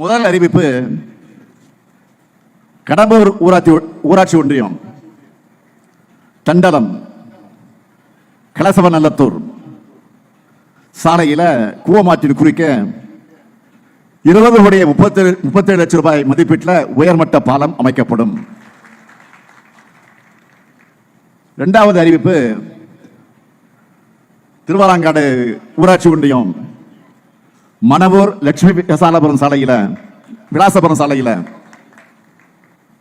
முதல் அறிவிப்பு கடம்பூர் ஊராட்சி ஊராட்சி ஒன்றியம் தண்டலம் கலசவநல்லத்தூர். சாலையில் கூவமாற்றின் குறிக்க இருபது கோடிய முப்பத்தி முப்பத்தேழு லட்சம் ரூபாய் மதிப்பீட்டில் உயர்மட்ட பாலம் அமைக்கப்படும். இரண்டாவது அறிவிப்பு திருவாராங்காடு ஊராட்சி ஒன்றியம் மணவூர் லட்சுமி விசாலபுரம் சாலையில விலாசபுரம் சாலையில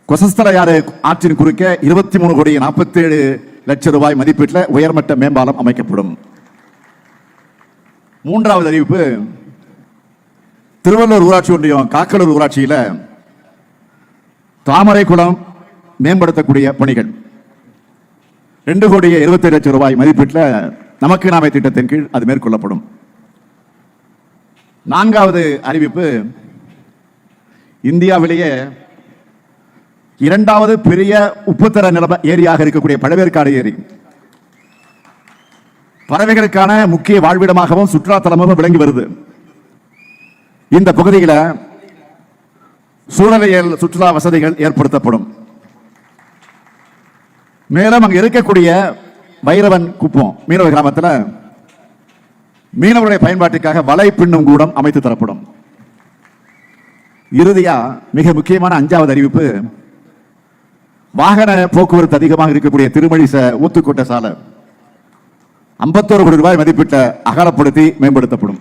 கொசஸ்தலையாறு ஆற்றின் குறுக்கே இருபத்தி மூணு கோடி நாற்பத்தி ஏழு லட்சம் ரூபாய் மதிப்பீட்டில் உயர்மட்ட மேம்பாலம் அமைக்கப்படும். மூன்றாவது அறிவிப்பு திருவள்ளூர் ஊராட்சி ஒன்றியம் காக்கலூர் ஊராட்சியில் தாமரை குளம் மேம்படுத்தக்கூடிய பணிகள். ரெண்டு கோடியே இருபத்தி லட்சம் ரூபாய் மதிப்பீட்டில் நமக்கு நாமே திட்டத்தின் கீழ் அது மேற்கொள்ளப்படும். நான்காவது அறிவிப்பு இந்தியாவிலேயே இரண்டாவது பெரிய உப்புத்தர நிலம ஏரியாக இருக்கக்கூடிய பழவேற்காடு ஏரி. பறவைகளுக்கான முக்கிய வாழ்விடமாகவும் சுற்றுலாத்தலமாகவும் விளங்கி வருது. இந்த பகுதியில் சூழலியல் சுற்றுலா வசதிகள் ஏற்படுத்தப்படும். மேலும் அங்கே இருக்கக்கூடிய வைரவன் குப்பம் மீனவ கிராமத்தில் மீனவருடைய பயன்பாட்டுக்காக வலை பின்னும் கூடம் அமைத்து தரப்படும். இறுதியா மிக முக்கியமான அஞ்சாவது அறிவிப்பு வாகன போக்குவரத்து அதிகமாக இருக்கக்கூடிய திருமழிச ஊத்துக்கோட்டை சாலை. ஐம்பத்தோரு கோடி ரூபாய் மதிப்பிட்ட அகலப்படுத்தி மேம்படுத்தப்படும்.